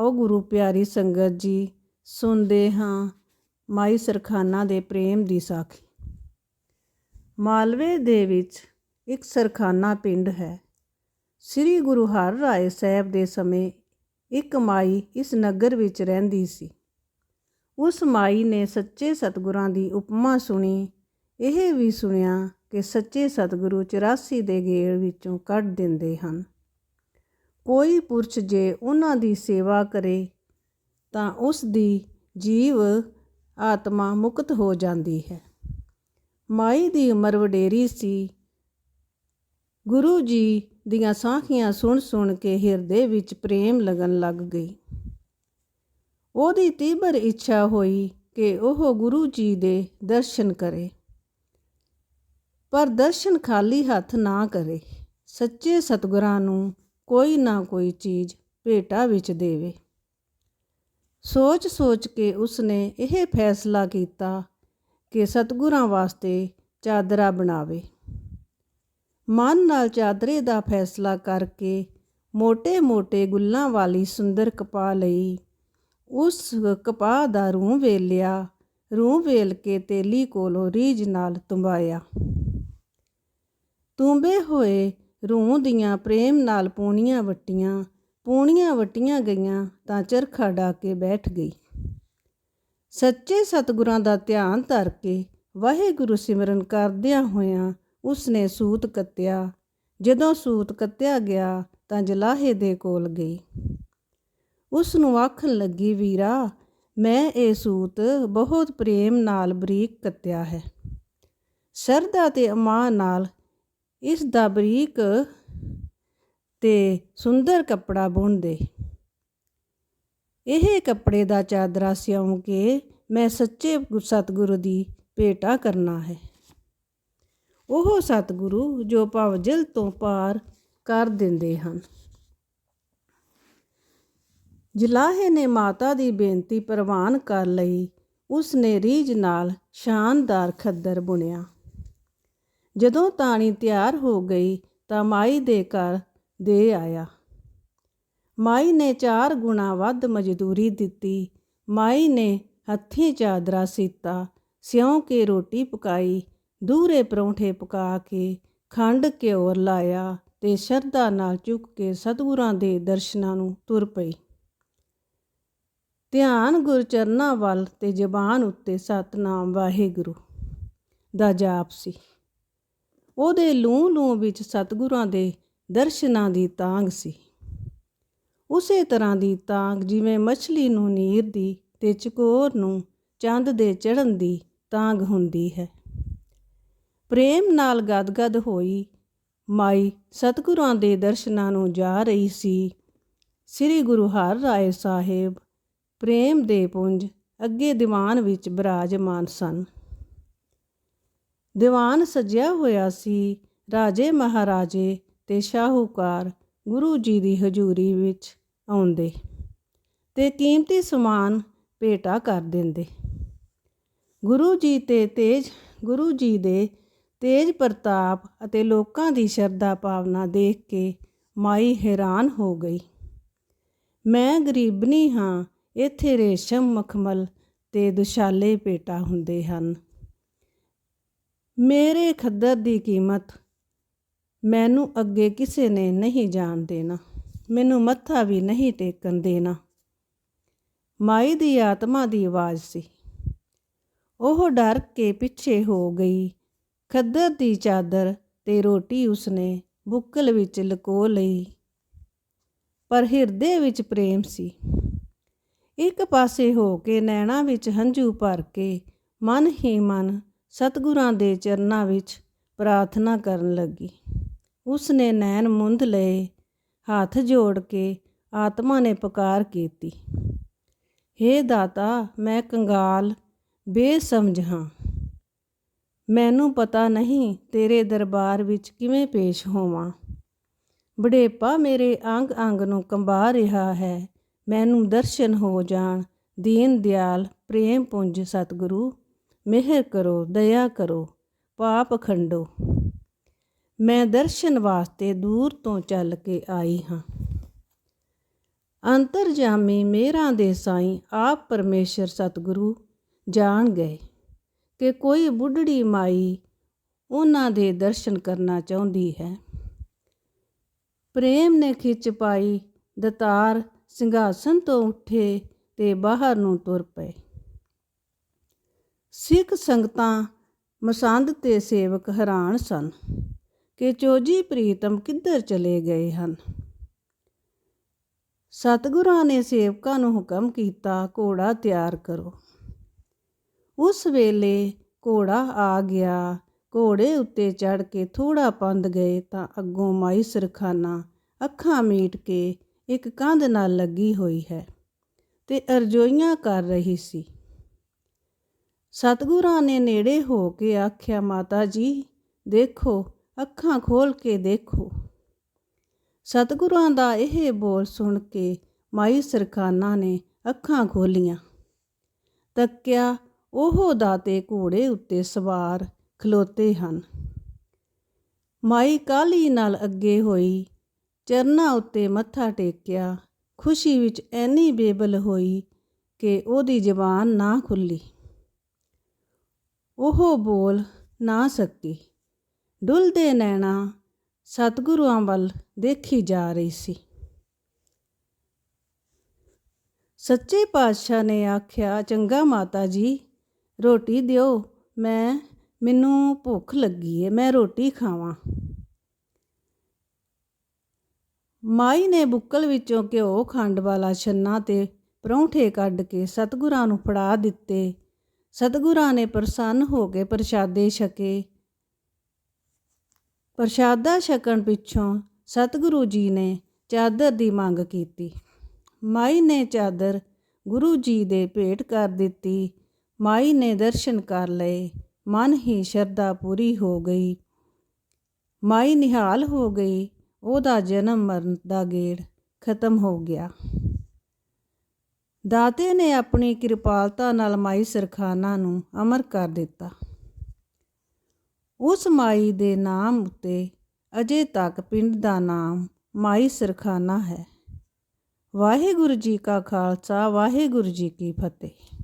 ਆਓ ਗੁਰੂ ਪਿਆਰੀ ਸੰਗਤ ਜੀ, ਸੁਣਦੇ ਹਾਂ ਮਾਈ ਸਰਖਾਨਾ ਦੇ ਪ੍ਰੇਮ ਦੀ ਸਾਖੀ। ਮਾਲਵੇ ਦੇ ਵਿੱਚ ਇੱਕ ਸਰਖਾਨਾ ਪਿੰਡ ਹੈ। ਸ੍ਰੀ ਗੁਰੂ ਹਰ ਰਾਏ ਸਾਹਿਬ ਦੇ ਸਮੇਂ ਇੱਕ ਮਾਈ ਇਸ ਨਗਰ ਵਿੱਚ ਰਹਿੰਦੀ ਸੀ। ਉਸ ਮਾਈ ਨੇ ਸੱਚੇ ਸਤਿਗੁਰਾਂ ਦੀ ਉਪਮਾ ਸੁਣੀ। ਇਹ ਵੀ ਸੁਣਿਆ ਕਿ ਸੱਚੇ ਸਤਿਗੁਰੂ 84 ਦੇ ਗੇੜ ਵਿੱਚੋਂ ਕੱਢ ਦਿੰਦੇ ਹਨ। ਕੋਈ ਪੁਰਸ਼ ਜੇ ਉਹਨਾਂ ਦੀ ਸੇਵਾ ਕਰੇ, ਤਾਂ ਉਸ ਦੀ ਜੀਵ ਆਤਮਾ ਮੁਕਤ ਹੋ ਜਾਂਦੀ ਹੈ। ਮਾਈ ਦੀ ਉਮਰ ਵਡੇਰੀ ਸੀ। ਗੁਰੂ ਜੀ ਦੀਆਂ ਸਾਖੀਆਂ ਸੁਣ ਸੁਣ ਕੇ ਹਿਰਦੇ ਵਿੱਚ ਪ੍ਰੇਮ ਲੱਗਣ ਲੱਗ ਗਈ। ਉਹਦੀ ਤੀਬਰ ਇੱਛਾ ਹੋਈ ਕਿ ਉਹ ਗੁਰੂ ਜੀ ਦੇ ਦਰਸ਼ਨ ਕਰੇ, ਪਰ ਦਰਸ਼ਨ ਖਾਲੀ ਹੱਥ ਨਾ ਕਰੇ। ਸੱਚੇ ਸਤਿਗੁਰਾਂ ਨੂੰ ਕੋਈ ਨਾ ਕੋਈ ਚੀਜ਼ ਭੇਟਾ ਵਿੱਚ ਦੇਵੇ। ਸੋਚ-ਸੋਚ ਕੇ ਉਸਨੇ ਇਹ ਫੈਸਲਾ ਕੀਤਾ ਕਿ ਸਤਗੁਰਾਂ ਵਾਸਤੇ ਚਾਦਰਾ ਬਣਾਵੇ। ਮਨ ਨਾਲ ਚਾਦਰੇ ਦਾ ਫੈਸਲਾ ਕਰਕੇ ਮੋٹے-ਮੋٹے ਗੁੱਲਾਂ ਵਾਲੀ ਸੁੰਦਰ ਕਪਾਹ ਲਈ ਉਸ ਕਪਾਹ ਦਾ ਰੂਹ ਵੇਲਿਆ ਰੂਹ ਵੇਲ ਕੇ ਤੇਲੀ ਕੋਲੋਂ ਰੀਝ ਨਾਲ ਤੁੰਬਾਇਆ। ਤੁੰਬੇ ਹੋਏ ਰੂਹ ਦੀਆਂ ਪ੍ਰੇਮ ਨਾਲ ਪੂਣੀਆਂ ਵਟੀਆਂ ਪੂਣੀਆਂ ਵਟੀਆਂ ਗਈਆਂ ਤਾਂ ਚਰਖਾ ਡਾ ਕੇ ਬੈਠ ਗਈ। ਸੱਚੇ ਸਤਿਗੁਰਾਂ ਦਾ ਧਿਆਨ ਧਰ ਕੇ ਵਾਹਿਗੁਰੂ ਸਿਮਰਨ ਕਰਦਿਆਂ ਹੋਇਆਂ ਉਸਨੇ ਸੂਤ ਕੱਤਿਆ। ਜਦੋਂ ਸੂਤ ਕੱਤਿਆ ਗਿਆ ਤਾਂ ਜਲਾਹੇ ਦੇ ਕੋਲ ਗਈ। ਉਸ ਨੂੰ ਆਖਣ ਲੱਗੀ, ਵੀਰਾ, ਮੈਂ ਇਹ ਸੂਤ ਬਹੁਤ ਪ੍ਰੇਮ ਨਾਲ ਬਰੀਕ ਕੱਤਿਆ ਹੈ। ਸਰਦਾ ਤੇ ਅਮਾਂ ਨਾਲ ਇਸ ਦਾ ਬਰੀਕ ਤੇ ਸੁੰਦਰ ਕੱਪੜਾ ਬੁਣਦੇ। ਇਹ ਕੱਪੜੇ ਦਾ ਚਾਦਰਾ ਸਿਉਂ ਕੇ ਮੈਂ ਸੱਚੇ ਸਤਿਗੁਰੂ ਦੀ ਭੇਟਾ ਕਰਨਾ ਹੈ। ਉਹ ਸਤਿਗੁਰੂ ਜੋ ਭਵਜਲ ਤੋਂ ਪਾਰ ਕਰ ਦਿੰਦੇ ਹਨ। ਜਲਾਹੇ ਨੇ ਮਾਤਾ ਦੀ ਬੇਨਤੀ ਪ੍ਰਵਾਨ ਕਰ ਲਈ ਉਸ ਨੇ ਰੀਝ ਨਾਲ ਸ਼ਾਨਦਾਰ ਖੱਦਰ ਬੁਣਿਆ। ਜਦੋਂ ਤਾਣੀ ਤਿਆਰ ਹੋ ਗਈ ਤਾਂ ਮਾਈ ਦੇ ਘਰ ਦੇ ਆਇਆ। ਮਾਈ ਨੇ ਚਾਰ ਗੁਣਾ ਵੱਧ ਮਜ਼ਦੂਰੀ ਦਿੱਤੀ। ਮਾਈ ਨੇ ਹੱਥੀਂ ਚਾਦਰਾ ਸੀਤਾ, ਸਿਉਂ ਕੇ ਰੋਟੀ ਪਕਾਈ ਦੂਰੇ ਪਰੌਂਠੇ ਪਕਾ ਕੇ ਖੰਡ ਘਿਓਰ ਲਾਇਆ ਤੇ ਸ਼ਰਧਾ ਨਾਲ ਚੁੱਕ ਕੇ ਸਤਿਗੁਰਾਂ ਦੇ ਦਰਸ਼ਨਾਂ ਨੂੰ ਤੁਰ ਪਈ। ਧਿਆਨ ਗੁਰਚਰਨਾਂ ਵੱਲ ਤੇ ਜ਼ਬਾਨ ਉੱਤੇ ਸਤਨਾਮ ਵਾਹਿਗੁਰੂ ਦਾ ਜਾਪ ਸੀ। ਉਹਦੇ ਲੂੰ ਲੂੰ ਵਿੱਚ ਸਤਿਗੁਰਾਂ ਦੇ ਦਰਸ਼ਨਾਂ ਦੀ ਤਾਂਗ ਸੀ। ਉਸੇ ਤਰ੍ਹਾਂ ਦੀ ਤਾਂਗ ਜਿਵੇਂ ਮੱਛਲੀ ਨੂੰ ਨੀਰ ਦੀ ਤੇ ਚਕੋਰ ਨੂੰ ਚੰਦ ਦੇ ਚੜਨ ਦੀ ਤਾਂਗ ਹੁੰਦੀ ਹੈ। ਪ੍ਰੇਮ ਨਾਲ ਗਦਗਦ ਹੋਈ ਮਾਈ ਸਤਿਗੁਰਾਂ ਦੇ ਦਰਸ਼ਨਾਂ ਨੂੰ ਜਾ ਰਹੀ ਸੀ। ਸ੍ਰੀ ਗੁਰੂ ਹਰ ਰਾਏ ਸਾਹਿਬ ਪ੍ਰੇਮ ਦੇ ਪੁੰਜ ਅੱਗੇ ਦੀਵਾਨ ਵਿੱਚ ਬਿਰਾਜਮਾਨ ਸਨ। ਦੀਵਾਨ ਸਜਿਆ ਹੋਇਆ ਸੀ। ਰਾਜੇ ਮਹਾਰਾਜੇ ਤੇ ਸ਼ਾਹੂਕਾਰ ਗੁਰੂ ਜੀ ਦੀ ਹਜ਼ੂਰੀ ਵਿੱਚ ਆਉਂਦੇ ਤੇ ਕੀਮਤੀ ਸਮਾਨ ਭੇਟਾ ਕਰ ਦਿੰਦੇ। ਗੁਰੂ ਜੀ ਤੇ ਤੇਜ, ਗੁਰੂ ਜੀ ਦੇ ਤੇਜ ਪ੍ਰਤਾਪ ਅਤੇ ਲੋਕਾਂ ਦੀ ਸ਼ਰਧਾ ਭਾਵਨਾ ਦੇਖ ਕੇ ਮਾਈ ਹੈਰਾਨ ਹੋ ਗਈ। ਮੈਂ ਗਰੀਬਨੀ ਹਾਂ, ਇੱਥੇ ਰੇਸ਼ਮ ਮਖਮਲ ਤੇ ਦੁਸ਼ਾਲੇ ਪੇਟਾ ਹੁੰਦੇ ਹਨ। ਮੇਰੇ ਖੱਦਰ ਦੀ ਕੀਮਤ ਮੈਨੂੰ ਅੱਗੇ ਕਿਸੇ ਨੇ ਨਹੀਂ ਜਾਣ ਦੇਣਾ। ਮੈਨੂੰ ਮੱਥਾ ਵੀ ਨਹੀਂ ਟੇਕਣ ਦੇਣਾ। ਮਾਈ ਦੀ ਆਤਮਾ ਦੀ ਆਵਾਜ਼ ਸੀ। ਉਹ ਡਰ ਕੇ ਪਿੱਛੇ ਹੋ ਗਈ। ਖੱਦਰ ਦੀ ਚਾਦਰ ਤੇ ਰੋਟੀ ਉਸਨੇ ਬੁੱਕਲ ਵਿੱਚ ਲਕੋ ਲਈ। ਪਰ ਹਿਰਦੇ ਵਿੱਚ ਪ੍ਰੇਮ ਸੀ। ਇੱਕ ਪਾਸੇ ਹੋ ਕੇ ਨੈਣਾ ਵਿੱਚ ਹੰਝੂ ਭਰ ਕੇ ਮਨ ਹੀ ਮਨ ਸਤਿਗੁਰਾਂ ਦੇ ਚਰਨਾਂ ਵਿੱਚ ਪ੍ਰਾਰਥਨਾ ਕਰਨ ਲੱਗੀ। ਉਸਨੇ ਨੈਣ ਮੁੰਦ ਲਏ, ਹੱਥ ਜੋੜ ਕੇ ਆਤਮਾ ਨੇ ਪੁਕਾਰ ਕੀਤੀ। हे ਦਾਤਾ, ਮੈਂ ਕੰਗਾਲ, ਬੇਸਮਝ ਹਾਂ। ਮੈਨੂੰ ਪਤਾ ਨਹੀਂ ਤੇਰੇ ਦਰਬਾਰ ਵਿੱਚ ਕਿਵੇਂ ਪੇਸ਼ ਹੋਵਾਂ। ਬੜੇਪਾ ਮੇਰੇ ਅੰਗ ਅੰਗ ਨੂੰ ਕੰਬਾ ਰਿਹਾ ਹੈ। ਮੈਨੂੰ ਦਰਸ਼ਨ ਹੋ ਜਾਣ ਦੀਨ ਦਿਆਲ ਪ੍ਰੇਮ ਪੁੰਜ ਸਤਿਗੁਰੂ। ਮਿਹਰ ਕਰੋ, ਦਇਆ ਕਰੋ, ਪਾਪ ਖੰਡੋ। ਮੈਂ ਦਰਸ਼ਨ ਵਾਸਤੇ ਦੂਰ ਤੋਂ ਚੱਲ ਕੇ ਆਈ ਹਾਂ। ਅੰਤਰਜਾਮੀ ਮੇਰਾਂ ਦੇ ਸਾਈਂ ਆਪ ਪਰਮੇਸ਼ਰ ਸਤਿਗੁਰੂ ਜਾਣ ਗਏ ਕਿ ਕੋਈ ਬੁੱਢੜੀ ਮਾਈ ਉਹਨਾਂ ਦੇ ਦਰਸ਼ਨ ਕਰਨਾ ਚਾਹੁੰਦੀ ਹੈ। ਪ੍ਰੇਮ ਨੇ ਖਿੱਚ ਪਾਈ ਦਤਾਰ ਸਿੰਘਾਸਨ ਤੋਂ ਉੱਠੇ ਤੇ ਬਾਹਰ ਨੂੰ ਤੁਰ ਪਏ। ਸਿੱਖ ਸੰਗਤਾਂ ਮਸੰਦ ਤੇ ਸੇਵਕ ਹੈਰਾਨ ਸਨ ਕਿ ਚੋਜੀ ਪ੍ਰੀਤਮ ਕਿੱਧਰ ਚਲੇ ਗਏ ਹਨ। ਸਤਿਗੁਰਾਂ ਨੇ ਸੇਵਕਾਂ ਨੂੰ ਹੁਕਮ ਕੀਤਾ, ਘੋੜਾ ਤਿਆਰ ਕਰੋ। ਉਸ ਵੇਲੇ ਘੋੜਾ ਆ ਗਿਆ। ਘੋੜੇ ਉੱਤੇ ਚੜ ਕੇ ਥੋੜਾ ਪੰਦ ਗਏ ਤਾਂ ਅੱਗੋਂ ਮਾਈ ਸਰਖਾਨਾ ਅੱਖਾਂ ਮੀਟ ਕੇ ਇੱਕ ਕੰਧ ਨਾਲ ਲੱਗੀ ਹੋਈ ਹੈ ਤੇ ਅਰਜ਼ੋਈਆਂ ਕਰ ਰਹੀ ਸੀ। ਸਤਿਗੁਰਾਂ ਨੇ ਨੇੜੇ ਹੋ ਕੇ ਆਖਿਆ, ਮਾਤਾ ਜੀ, ਦੇਖੋ, ਅੱਖਾਂ ਖੋਲ ਕੇ ਦੇਖੋ। ਸਤਿਗੁਰਾਂ ਦਾ ਇਹ ਬੋਲ ਸੁਣ ਕੇ ਮਾਈ ਸਰਖਾਨਾ ਨੇ ਅੱਖਾਂ ਖੋਲੀਆਂ ਤੱਕਿਆ, ਉਹ ਦਾਤੇ ਘੋੜੇ ਉੱਤੇ ਸਵਾਰ ਖਲੋਤੇ ਹਨ। ਮਾਈ ਕਾਲੀ ਨਾਲ ਅੱਗੇ ਹੋਈ, ਚਰਨਾਂ ਉੱਤੇ ਮੱਥਾ ਟੇਕਿਆ, ਖੁਸ਼ੀ ਵਿੱਚ ਐਨੀ ਬੇਬਲ ਹੋਈ ਕਿ ਉਹਦੀ ਜ਼ਬਾਨ ਨਾ ਖੁੱਲੀ ਉਹ ਬੋਲ ਨਾ ਸਕੀ। ਡੁੱਲਦੇ ਨੈਣਾ ਸਤਿਗੁਰਾਂ ਵੱਲ ਦੇਖੀ ਜਾ ਰਹੀ ਸੀ। ਸੱਚੇ ਪਾਤਸ਼ਾਹ ਨੇ ਆਖਿਆ, ਚੰਗਾ ਮਾਤਾ ਜੀ, ਰੋਟੀ ਦਿਓ। ਮੈਂ, ਮੈਨੂੰ ਭੁੱਖ ਲੱਗੀ ਏ, ਮੈਂ ਰੋਟੀ ਖਾਵਾਂ। ਮਾਈ ਨੇ ਬੁੱਕਲ ਵਿੱਚੋਂ ਘਿਓ ਖੰਡ ਵਾਲਾ ਛੰਨਾ ਤੇ ਪਰੌਂਠੇ ਕੱਢ ਕੇ ਸਤਿਗੁਰਾਂ ਨੂੰ ਫੜਾ ਦਿੱਤੇ। ਸਤਿਗੁਰਾਂ ਨੇ ਪ੍ਰਸੰਨ ਹੋ ਕੇ ਪ੍ਰਸ਼ਾਦੇ ਛਕੇ। ਪ੍ਰਸ਼ਾਦਾ ਛਕਣ ਪਿੱਛੋਂ ਸਤਿਗੁਰੂ ਜੀ ਨੇ ਚਾਦਰ ਦੀ ਮੰਗ ਕੀਤੀ। ਮਾਈ ਨੇ ਚਾਦਰ ਗੁਰੂ ਜੀ ਦੇ ਭੇਟ ਕਰ ਦਿੱਤੀ। ਮਾਈ ਨੇ ਦਰਸ਼ਨ ਕਰ ਲਏ। ਮਨ ਹੀ ਸ਼ਰਧਾ ਪੂਰੀ ਹੋ ਗਈ। ਮਾਈ ਨਿਹਾਲ ਹੋ ਗਈ। ਉਹਦਾ ਜਨਮ ਮਰਨ ਦਾ ਗੇੜ ਖਤਮ ਹੋ ਗਿਆ। ਦਾਤੇ ਨੇ ਆਪਣੀ ਕਿਰਪਾਲਤਾ ਨਾਲ ਮਾਈ ਸਰਖਾਨਾ ਨੂੰ ਅਮਰ ਕਰ ਦਿੱਤਾ। ਉਸ ਮਾਈ ਦੇ ਨਾਮ ਉੱਤੇ ਅਜੇ ਤੱਕ ਪਿੰਡ ਦਾ ਨਾਮ ਮਾਈ ਸਰਖਾਨਾ ਹੈ। ਵਾਹਿਗੁਰੂ ਜੀ ਕਾ ਖਾਲਸਾ, ਵਾਹਿਗੁਰੂ ਜੀ ਕੀ ਫਤਿਹ।